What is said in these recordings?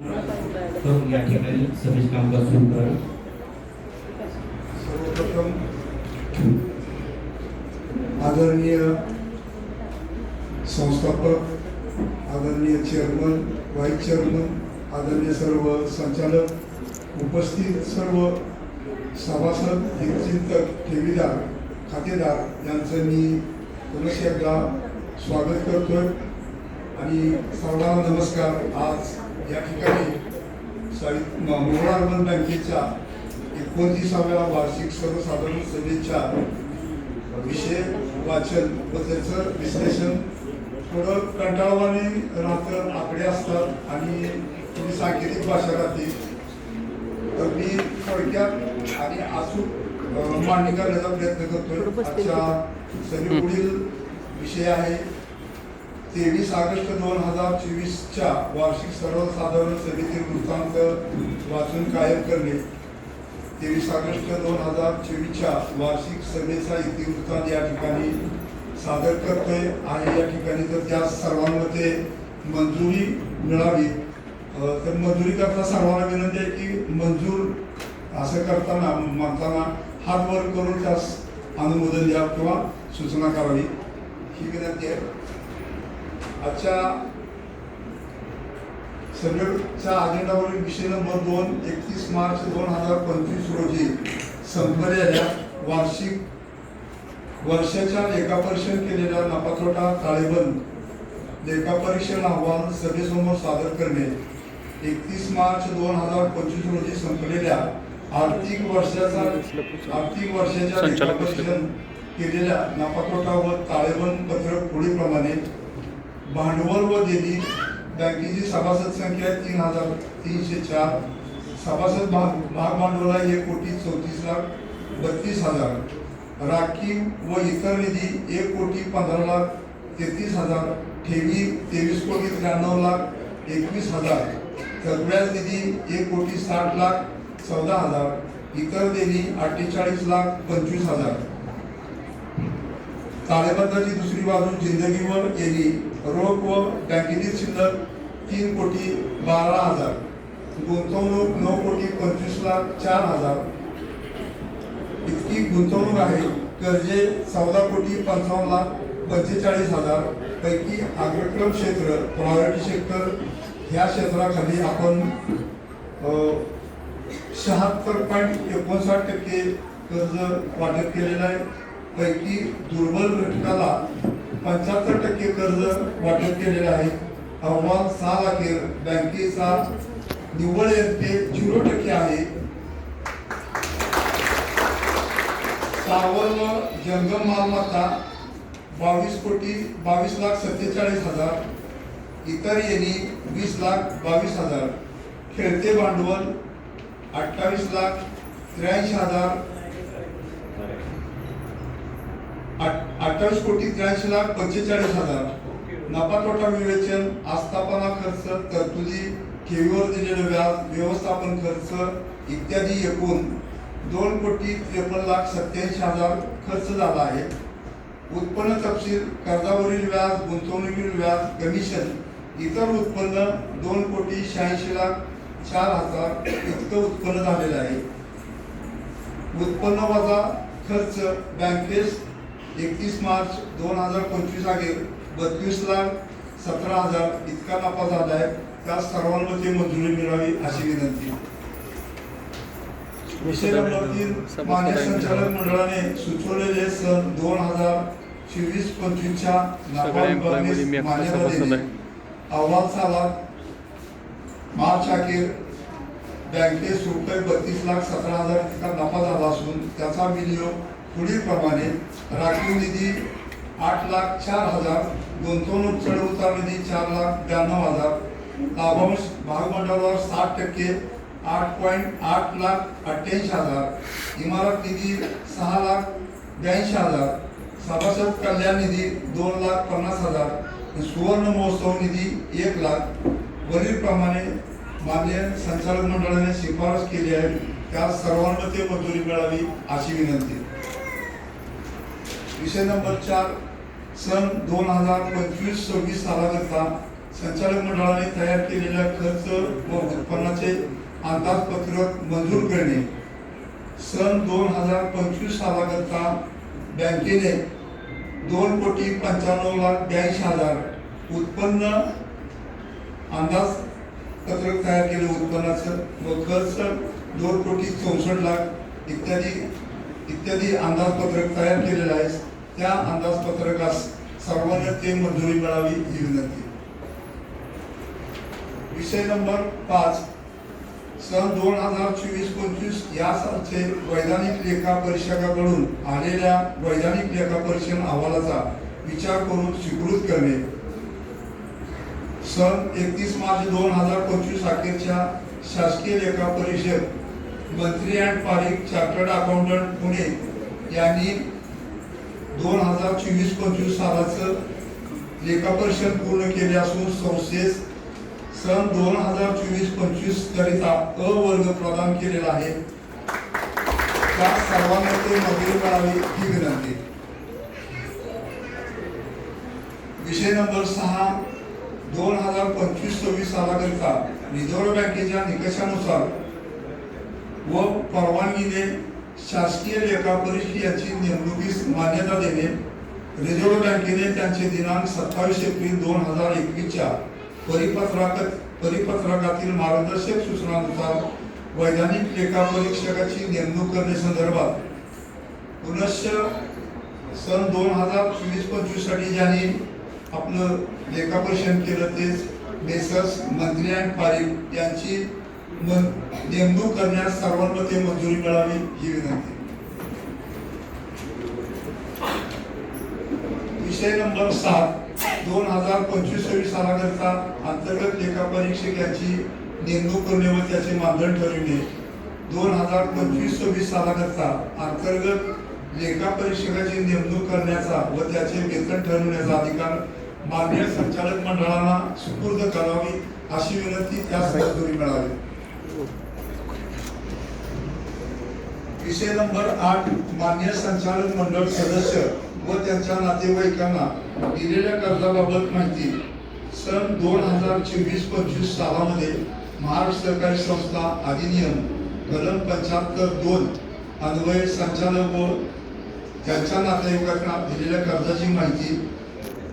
या ठिकाणी सभेचे कामकाज सुरू सर्वप्रथम आदरणीय संस्थापक आदरणीय चेअरमन व्हाईस चेअरमन आदरणीय सर्व संचालक उपस्थित सर्व सभासद हितचिंतक ठेवीदार खातेदार यांचं मी पुनश एकदा स्वागत करतोय. आणि सर्वांना नमस्कार. आज या ठिकाणी सावि मोहरा अर्बन बँकेच्या एकोणतीसाव्या वार्षिक सर्वसाधारण सभेच्या विषय वाचन व त्याचं विश्लेषण थोडं कंटाळवाने राहतं आकडे असतात आणि थोडी सांकेतिक भाषा राहते तर मी थोडक्यात आणि अचूक मांडणी करण्याचा प्रयत्न करतोय. आजच्या सभेपुढील विषय आहे तेवीस ऑगस्ट दोन हजार चोवीसच्या वार्षिक सर्वसाधारण सभेतील वृत्तांत वाचून कायम करणे. तेवीस ऑगस्ट दोन हजार चोवीसच्या वार्षिक सभेचा इतिवृत्तांत या ठिकाणी सादर करतोय. आणि या ठिकाणी तर त्या सर्वांमध्ये मंजुरी मिळावी. तर मंजुरी करता सर्वांना विनंती आहे की मंजूर असं करताना म्हणताना हात वर करून त्यास अनुमोदन द्या किंवा सूचना करावी. ही विनंती आहे. आजच्या सभेच्या अजेंडावरील विषय नंबर दोन एकतीस मार्च दोन हजार पंचवीस रोजी संपलेल्या वार्षिक वर्षाच्या लेखापरीक्षण केलेल्या नफातोटा ताळेबंद लेखापरीक्षण अहवाल सभेसमोर सादर करणे. एकतीस मार्च दोन हजार पंचवीस रोजी संपलेल्या आर्थिक वर्षाचा आर्थिक वर्षाच्या लेखापरीक्षण केलेल्या नफातोटा व ताळेबंद पत्रक पुढीलप्रमाणे भांडवल व देणी. बँकेची सभासद संख्या तीन हजार तीनशे चार. सभासद भाग भाग भांडवल आहे एक कोटी चौतीस लाख बत्तीस हजार. राखीव व इतर निधी एक कोटी पंधरा लाख तेहतीस हजार. ठेवी तेवीस कोटी त्र्याण्णव लाख एकवीस हजार. थकव्याज निधी एक कोटी साठ लाख चौदा हजार. इतर देणी अठ्ठेचाळीस लाख पंचवीस हजार. ताळेबंदाची दुसरी बाजू जिंदगीवर गेली. रोख व बँकेतील शिल्लक तीन कोटी बारा हजार. गुंतवणूक नऊ कोटी पंचवीस लाख चार हजार. इतकी गुंतवणूक आहे कर्जे चौदा कोटी पंचावन्न लाख पंचेचाळीस हजार. पैकी अग्रक्रम क्षेत्र प्रायोरिटी सेक्टर ह्या क्षेत्राखाली आपण शहात्तर पॉईंट एकोणसाठ टक्के कर्ज वाटप केलेलं आहे. पैकी दुर्बल घटकाला पंच्याहत्तर टक्के कर्ज वाटप केलेले आहे. अहवाल सहा अखेर. बँकेचा निव्वळ एनपे झिरो टक्के आहे. सावल जंगम मालमत्ता बावीस कोटी बावीस लाख सत्तेचाळीस हजार. इतर येणी वीस लाख बावीस हजार. खेळते भांडवल अठ्ठावीस लाख त्र्याऐंशी हजार. अठ्ठावीस कोटी त्र्याऐंशी लाख पंचेचाळीस हजार. नफा तोटा विवेचन आस्थापना खर्च तरतुदी ठेवीवर दिलेले व्याज व्यवस्थापन खर्च इत्यादी एकूण दोन कोटी त्रेपन्न लाख सत्याऐंशी हजार खर्च झाला आहे. उत्पन्न तपशील कर्जावरील व्याज गुंतवणुकीवरील व्याज कमिशन इतर उत्पन्न दोन कोटी शहाऐंशी लाख चार हजार इतकं उत्पन्न झालेलं आहे. उत्पन्न वजा खर्च बँकेस एकतीस मार्च दोन हजार पंचवीस अखेर बत्तीस लाख सतरा हजार इतका नफा झाला आहे त्या सर्वांमध्ये मंजुरी मिळावी अशी विनंती. विषय नंबर तीन मान्य संचालक मंडळाने सुचवलेले सन दोन हजार चोवीस पंचवीसच्या नफा मान्यता अहवाल साला मार्च अखेर बँकेस रुपये बत्तीस लाख सतरा हजार इतका नफा झाला असून त्याचा विनियोग पुढील प्रमाणे राखीव निधी आठ लाख चार हजार गुंतवणूक चढउतार निधी चार लाख ब्याण्णव हजार लाभांश भागमंडळावर साठ टक्के आठ पॉईंट आठ लाख अठ्ठ्याऐंशी हजार इमारत निधी सहा लाख ब्याऐंशी हजार सभासद कल्याण निधी दोन लाख पन्नास हजार सुवर्ण महोत्सव निधी एक लाख. वरीलप्रमाणे मान्य संचालक मंडळाने शिफारस केली आहे. त्या सर्वांमध्ये मंजुरी मिळावी अशी विनंती. विषय नंबर चार सन दोन हजार पंचवीस सव्वीस सालाकरता संचालक मंडळाने तयार केलेल्या खर्च व उत्पन्नाचे अंदाजपत्रक मंजूर करणे. सन दोन हजार पंचवीस सालाकरता बँकेने दोन कोटी पंच्याण्णव लाख ब्याऐंशी हजार उत्पन्न अंदाजपत्रक तयार केले. उत्पन्नाचं व खर्च दोन कोटी चौसष्ट लाख इत्यादी इत्यादी अंदाजपत्रक तयार केलेलं आहे. त्या अंदाजपत्रकास सर्वांना ते मंजुरी मिळावी ही विनंती. विषय नंबर पाच. सन दोन हजार चोवीस पंचवीस या सालचे वैधानिक लेखा परीक्षकाकडून आलेल्या वैधानिक लेखा परीक्षण अहवालाचा विचार करून स्वीकृत करणे. सन एकतीस मार्च दोन हजार पंचवीस अखेरच्या शासकीय लेखा परिषद मंत्री adv Parik chartered accountant Pune यांनी दोन हजार चोवीस पंचवीस सालाचं लेखापरीक्षण पूर्ण केले असून संस्थेस सन दोन हजार चोवीस पंचवीस करिता अ वर्ग प्रदान केलेला आहे. त्या सर्वांना ते मंजुरी करावी ही विनंती. विषय नंबर सहा दोन हजार पंचवीस सव्वीस सालाकरिता रिझर्व्ह बँकेच्या निकषानुसार व परवानगीने शासकीय लेखा परीक्षक नेमणुकीस मान्यता देणे रिझर्व्ह बँकेने त्यांचे दिनांक सत्तावीस एप्रिल दोन हजार एकवीसच्या परिपत्रक परिपत्रकातील मार्गदर्शक सूचनानुसार वैधानिक लेखा परीक्षकाची नेमणूक करण्यासंदर्भात पुनश्च सन दोन हजार चोवीस पंचवीससाठी ज्यांनी आपलं लेखापरीक्षण केलं तेच मेसर्स मंत्री अँड पारिक यांची नेमणूक करण्यास सर्वांमध्ये मंजुरी मिळावी ही विनंती. विषय नंबर सात दोन हजार पंचवीस सव्वीस सालाकरता अंतर्गत लेखा परीक्षक यांची नेमणूक करणे व त्याचे मानधन ठरविणे. दोन हजार पंचवीस सव्वीस सालाकरता अंतर्गत लेखा परीक्षकाची नेमणूक करण्याचा व त्याचे वेतन ठरवण्याचा अधिकार माननीय संचालक मंडळाला सुपूर्द करावी अशी विनंती त्यास मंजुरी मिळावी. विषय नंबर आठ मान्य संचालक मंडळ सदस्य व त्यांच्या नातेवाईकांना दिलेल्या कर्जाबाबत माहिती. सन दोन हजार चोवीस पंचवीस सालामध्ये महाराष्ट्र सहकारी संस्था अधिनियम कलम पंच्याहत्तर दोन अन्वय संचालक व त्यांच्या नातेवाईकांना दिलेल्या कर्जाची माहिती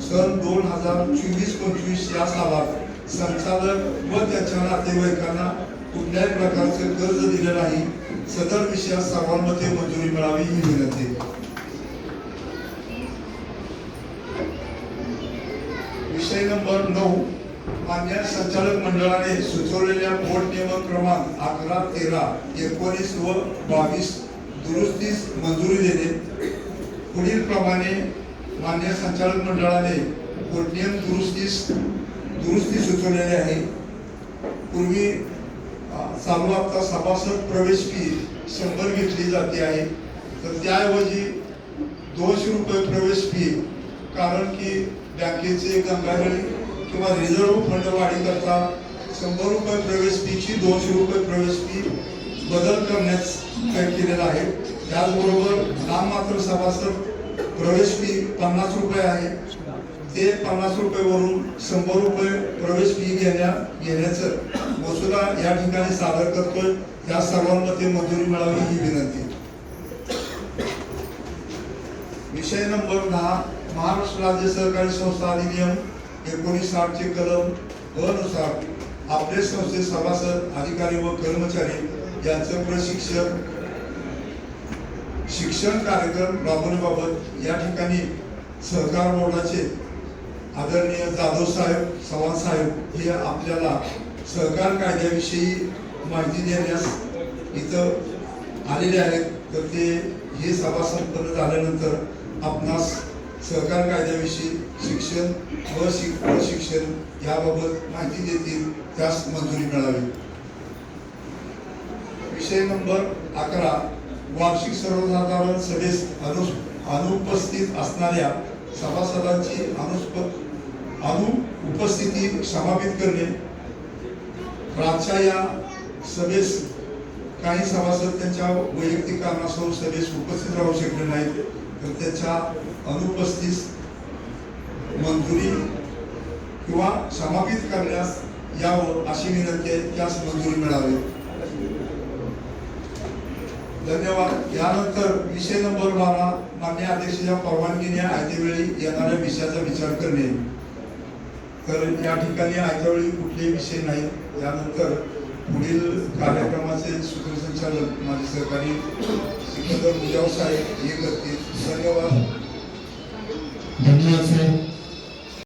सन दोन हजार चोवीस पंचवीस या सालात संचालक व त्याच्या नातेवाईकांना कुठल्याही प्रकारचे कर्ज दिले नाही. सदर विषयात सर्वांमध्ये मंजुरी मिळावी ही विनंती. विषय नंबर नऊ. मान्य संचालक मंडळाने सुचवलेल्या बोर्ड नियमक क्रमांक अकरा तेरा एकोणीस व बावीस दुरुस्तीस मंजुरी देणे. पुढील प्रमाणे मान्य संचालक मंडळाने बोर्ड नियम दुरुस्तीस दुरुस्ती सुचवलेली आहे. पूर्वी चालू आता सभासद प्रवेश फी शंभर घेतली जाते आहे. तर त्याऐवजी दोनशे रुपये प्रवेश फी कारण की बँकेचे गंगाजळी किंवा रिझर्व्ह फंड वाढी करता शंभर रुपये प्रवेश फीची दोनशे रुपये प्रवेश फी बदल करण्यास काय केलेला आहे. त्याचबरोबर नाममात्र सभासद प्रवेश फी पन्नास रुपये आहे. ते पन्नास रुपयेवरून शंभर रुपये प्रवेश फी घेण्या घेण्याचं. मसुदा या ठिकाणी सादर करतोय. या सर्वांमध्ये मंजुरी मिळावी ही विनंती. विषय नंबर दहा महाराष्ट्र राज्य सहकारी संस्था अधिनियम एकोणीस साठचे कलम अनुसार नुसार आपले संस्थे सभासद अधिकारी व कर्मचारी यांचं प्रशिक्षण. शिक्षण कार्यक्रम राबवण्याबाबत या ठिकाणी सहकार बोर्डाचे आदरणीय जाधव साहेब चव्हाण साहेब हे आपल्याला सहकार कायद्याविषयी माहिती देण्यास इथं आलेले आहेत. तर ते हे सभा संपन्न झाल्यानंतर आपणास सहकार कायद्याविषयी शिक्षण व शिक प्रशिक्षण याबाबत माहिती देतील त्यास मंजुरी मिळावी. विषय नंबर अकरा. वार्षिक सर्वसाधारण सभेस अनु अनुपस्थित असणाऱ्या सभासदांची अनुस्प अनु उपस्थिती समापित करणे. प्राच्या या सभेस काही सभासद त्यांच्या वैयक्तिक कारणासह सभेस उपस्थित राहू शकले नाहीत तर त्याच्या अनुपस्थित मंजुरी किंवा समापित करण्यास यावं अशी विनंती आहे त्यास मंजुरी मिळावी. धन्यवाद. यानंतर विषय नंबर बारा मान्य अध्यक्षाच्या परवानगीने आयत्यावेळी येणाऱ्या विषयाचा विचार करणे. तर या ठिकाणी आयत्यावेळी कुठलेही विषय नाही. यानंतर पुढील कार्यक्रमाचे सूत्रसंचालक माझे सहकारी सिकंदर मुजाव साहेब हे करतील. धन्यवाद. धन्यवाद साहेब.